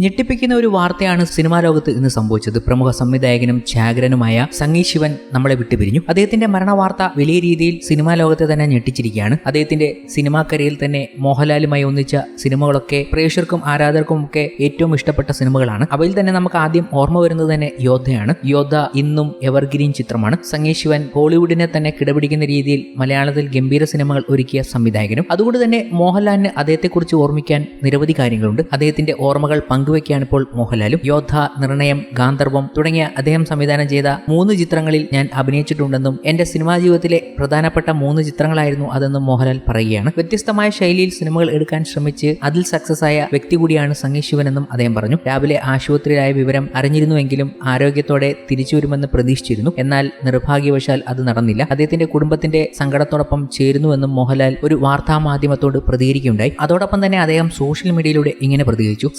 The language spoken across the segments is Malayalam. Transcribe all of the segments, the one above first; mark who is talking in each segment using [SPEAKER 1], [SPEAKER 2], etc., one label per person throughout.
[SPEAKER 1] ഞെട്ടിപ്പിക്കുന്ന ഒരു വാർത്തയാണ് സിനിമാ ലോകത്ത് ഇന്ന് സംഭവിച്ചത്. പ്രമുഖ സംവിധായകനും ഛാഗ്രനുമായ സംഗീ ശിവൻ നമ്മളെ വിട്ടുപിരിഞ്ഞു. അദ്ദേഹത്തിന്റെ മരണവാർത്ത വലിയ രീതിയിൽ സിനിമാ ലോകത്തെ തന്നെ ഞെട്ടിച്ചിരിക്കുകയാണ്. അദ്ദേഹത്തിന്റെ സിനിമാ കരയിൽ തന്നെ മോഹൻലാലുമായി ഒന്നിച്ച സിനിമകളൊക്കെ പ്രേക്ഷകർക്കും ആരാധകർക്കും ഒക്കെ ഏറ്റവും ഇഷ്ടപ്പെട്ട സിനിമകളാണ്. അവയിൽ തന്നെ നമുക്ക് ആദ്യം ഓർമ്മ വരുന്നത് തന്നെ യോദ്ധയാണ്. യോദ്ധ ഇന്നും എവർഗ്രീൻ ചിത്രമാണ്. സംഗീ ശിവൻ ഹോളിവുഡിനെ തന്നെ കിടപിടിക്കുന്ന രീതിയിൽ മലയാളത്തിൽ ഗംഭീര സിനിമകൾ ഒരുക്കിയ സംവിധായകനും. അതുകൊണ്ട് തന്നെ മോഹൻലാലിന് അദ്ദേഹത്തെക്കുറിച്ച് ഓർമ്മിക്കാൻ നിരവധി കാര്യങ്ങളുണ്ട്. അദ്ദേഹത്തിന്റെ ഓർമ്മകൾ പങ്കുവയ്ക്കുകയാണ് ഇപ്പോൾ മോഹൻലാലും. യോദ്ധ നിർണയം ഗാന്ധർവം തുടങ്ങിയ അദ്ദേഹം സംവിധാനം ചെയ്ത മൂന്ന് ചിത്രങ്ങളിൽ ഞാൻ അഭിനയിച്ചിട്ടുണ്ടെന്നും എന്റെ സിനിമാ ജീവിതത്തിലെ പ്രധാനപ്പെട്ട മൂന്ന് ചിത്രങ്ങളായിരുന്നു അതെന്നും മോഹൻലാൽ പറയുകയാണ്. വ്യത്യസ്തമായ ശൈലിയിൽ സിനിമകൾ എടുക്കാൻ ശ്രമിച്ച് അതിൽ സക്സസ് ആയ വ്യക്തി കൂടിയാണ് സംഗീത് ശിവനെന്നും അദ്ദേഹം പറഞ്ഞു. രാവിലെ ആശുപത്രിയിലായ വിവരം അറിഞ്ഞിരുന്നുവെങ്കിലും ആരോഗ്യത്തോടെ തിരിച്ചു വരുമെന്ന് പ്രതീക്ഷിച്ചിരുന്നു. എന്നാൽ നിർഭാഗ്യവശാൽ അത് നടന്നില്ല. അദ്ദേഹത്തിന്റെ കുടുംബത്തിന്റെ സങ്കടത്തോടൊപ്പം ചേരുന്നുവെന്നും മോഹൻലാൽ ഒരു വാർത്താ മാധ്യമത്തോട് പ്രതികരിക്കുകയുണ്ടായി. അതോടൊപ്പം തന്നെ അദ്ദേഹം സോഷ്യൽ മീഡിയയിലൂടെ ഇങ്ങനെ പ്രതികരിച്ചു.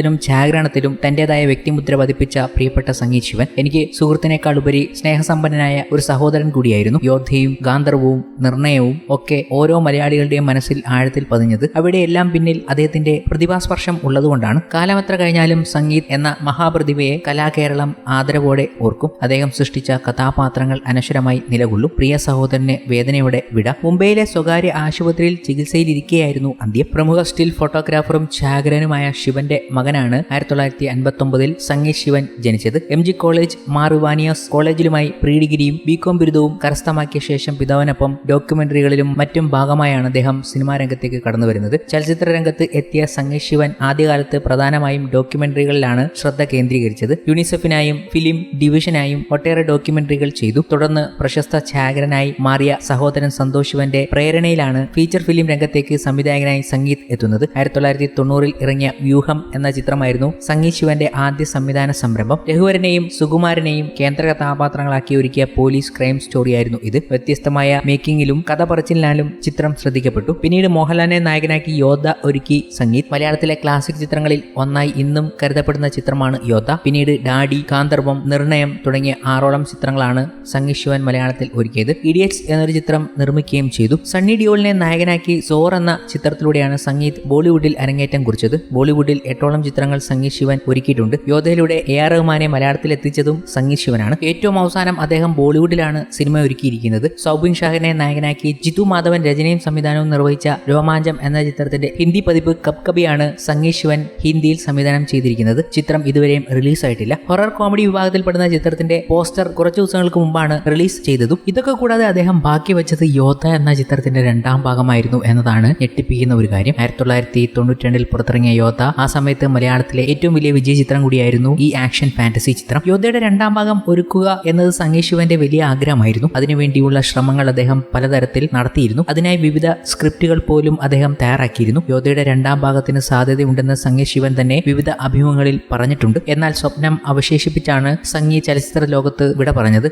[SPEAKER 1] സംവിധാനത്തിലും ഛാഗ്രണത്തിലും തന്റേതായ വ്യക്തിമുദ്ര പതിപ്പിച്ച പ്രിയപ്പെട്ട സംഗീത് ശിവൻ. എനിക്ക് സുഹൃത്തിനേക്കാൾ ഉപരി സ്നേഹസമ്പന്നനായ ഒരു സഹോദരൻ കൂടിയായിരുന്നു. യോദ്ധയും ഗാന്ധർവവും നിർണയവും ഒക്കെ ഓരോ മലയാളികളുടെയും മനസ്സിൽ ആഴത്തിൽ പതിഞ്ഞത് അവിടെയെല്ലാം പിന്നിൽ അദ്ദേഹത്തിന്റെ പ്രതിഭാസ്പർശം ഉള്ളതുകൊണ്ടാണ്. കാലമത്ര കഴിഞ്ഞാലും സംഗീത് എന്ന മഹാപ്രതിഭയെ കലാകേരളം ആദരവോടെ ഓർക്കും. അദ്ദേഹം സൃഷ്ടിച്ച കഥാപാത്രങ്ങൾ അനശ്വരമായി നിലകൊള്ളും. പ്രിയ സഹോദരനെ വേദനയോടെ വിട. മുംബൈയിലെ സ്വകാര്യ ആശുപത്രിയിൽ ചികിത്സയിലിരിക്കെയായിരുന്നു അന്ത്യം. പ്രമുഖ സ്റ്റിൽ ഫോട്ടോഗ്രാഫറും ഛാഗ്രനുമായ ശിവന്റെ മകനാണ്. ആയിരത്തി തൊള്ളായിരത്തി അൻപത്തി ഒമ്പതിൽ സംഗീത് ശിവൻ ജനിച്ചത്. എം ജി കോളേജ് മാർവാനിയോസ് കോളേജിലുമായി പ്രീ ഡിഗ്രിയും ബികോം ബിരുദവും കരസ്ഥമാക്കിയ ശേഷം പിതാവിനൊപ്പം ഡോക്യുമെന്ററികളിലും മറ്റും ഭാഗമായാണ് അദ്ദേഹം സിനിമാ രംഗത്തേക്ക് കടന്നു വരുന്നത് ചലച്ചിത്ര രംഗത്ത് എത്തിയ സംഗീത് ശിവൻ ആദ്യകാലത്ത് പ്രധാനമായും ഡോക്യുമെന്ററികളിലാണ് ശ്രദ്ധ കേന്ദ്രീകരിച്ചത്. യുണിസെഫിനായും ഫിലിം ഡിവിഷനായും ഒട്ടേറെ ഡോക്യുമെന്ററികൾ ചെയ്തു. തുടർന്ന് പ്രശസ്ത ഛായാഗ്രനായി മാറിയ സഹോദരൻ സന്തോഷ് ശിവന്റെ പ്രേരണയിലാണ് ഫീച്ചർ ഫിലിം രംഗത്തേക്ക് സംവിധായകനായി സംഗീത് എത്തുന്നത്. ആയിരത്തി തൊള്ളായിരത്തി തൊണ്ണൂറിൽ ഇറങ്ങിയ വ്യൂഹം എന്ന ചിത്രമായിരുന്നു സംഗീത് ശിവന്റെ ആദ്യ സംവിധാന സംരംഭം. രഘുവരനെയും സുകുമാരനെയും കേന്ദ്ര കഥാപാത്രങ്ങളാക്കി ഒരുക്കിയ പോലീസ് ക്രൈം സ്റ്റോറിയായിരുന്നു ഇത്. വ്യത്യസ്തമായ മേക്കിങ്ങിലും കഥ പറച്ചിലിനാലും ചിത്രം ശ്രദ്ധിക്കപ്പെട്ടു. പിന്നീട് മോഹൻലാലിനെ നായകനാക്കി യോദ്ധ ഒരുക്കി സംഗീത്. മലയാളത്തിലെ ക്ലാസിക് ചിത്രങ്ങളിൽ ഒന്നായി ഇന്നും കരുതപ്പെടുന്ന ചിത്രമാണ് യോദ്ധ. പിന്നീട് ഡാഡി കാന്തർവം നിർണയം തുടങ്ങിയ ആറോളം ചിത്രങ്ങളാണ് സംഗീത് ശിവൻ മലയാളത്തിൽ ഒരുക്കിയത്. ഇഡിയറ്റ്സ് എന്നൊരു ചിത്രം നിർമ്മിക്കുകയും ചെയ്തു. സണ്ണി ഡിയോളിനെ നായകനാക്കി സോർ എന്ന ചിത്രത്തിലൂടെയാണ് സംഗീത് ബോളിവുഡിൽ അരങ്ങേറ്റം കുറിച്ചത്. ബോളിവുഡിൽ എട്ടോളം ചിത്രങ്ങൾ സംഗീത് ശിവൻ ഒരുക്കിയിട്ടുണ്ട്. യോധയിലൂടെ എ ആർ റഹ്മാനെ മലയാളത്തിൽ എത്തിച്ചതും സംഗീത് ശിവനാണ് ഏറ്റവും അവസാനം അദ്ദേഹം ബോളിവുഡിലാണ് സിനിമ ഒരുക്കിയിരിക്കുന്നത്. സൗബിൻ ഷാഹിനെ നായകനാക്കി ജിതു മാധവൻ രചനയും സംവിധാനവും നിർവഹിച്ച രോമാഞ്ചം എന്ന ചിത്രത്തിന്റെ ഹിന്ദി പതിപ്പ് കപ് കബിയാണ് സംഗീത് ശിവൻ ഹിന്ദിയിൽ സംവിധാനം ചെയ്തിരിക്കുന്നത്. ചിത്രം ഇതുവരെയും റിലീസായിട്ടില്ല. ഹൊറർ കോമഡി വിഭാഗത്തിൽപ്പെടുന്ന ചിത്രത്തിന്റെ പോസ്റ്റർ കുറച്ചു ദിവസങ്ങൾക്ക് മുമ്പാണ് റിലീസ് ചെയ്തതും. ഇതൊക്കെ കൂടാതെ അദ്ദേഹം ബാക്കി വെച്ചത് യോദ്ധ എന്ന ചിത്രത്തിന്റെ രണ്ടാം ഭാഗമായിരുന്നു എന്നതാണ് ഞെട്ടിപ്പിക്കുന്ന ഒരു കാര്യം. ആയിരത്തി തൊള്ളായിരത്തി തൊണ്ണൂറ്റി രണ്ടിൽ പുറത്തിറങ്ങിയ യോദ്ധ ആ സമയത്ത് മലയാളത്തിലെ ഏറ്റവും വലിയ വിജയ ചിത്രം കൂടിയായിരുന്നു ഈ ആക്ഷൻ ഫാന്റസി ചിത്രം. യോദ്ധയുടെ രണ്ടാം ഭാഗം ഒരുക്കുക എന്നത് സംഗീത് ശിവന്റെ വലിയ ആഗ്രഹമായിരുന്നു. അതിനുവേണ്ടിയുള്ള ശ്രമങ്ങൾ അദ്ദേഹം പലതരത്തിൽ നടത്തിയിരുന്നു. അതിനായി വിവിധ സ്ക്രിപ്റ്റുകൾ പോലും അദ്ദേഹം തയ്യാറാക്കിയിരുന്നു. യോദ്ധയുടെ രണ്ടാം ഭാഗത്തിന് സാധ്യതയുണ്ടെന്ന് സംഗീത് ശിവൻ തന്നെ വിവിധ അഭിമുഖങ്ങളിൽ പറഞ്ഞിട്ടുണ്ട്. എന്നാൽ സ്വപ്നം അവശേഷിപ്പിച്ചാണ് സംഗീ ചലച്ചിത്ര ലോകത്ത് വിട പറഞ്ഞത്.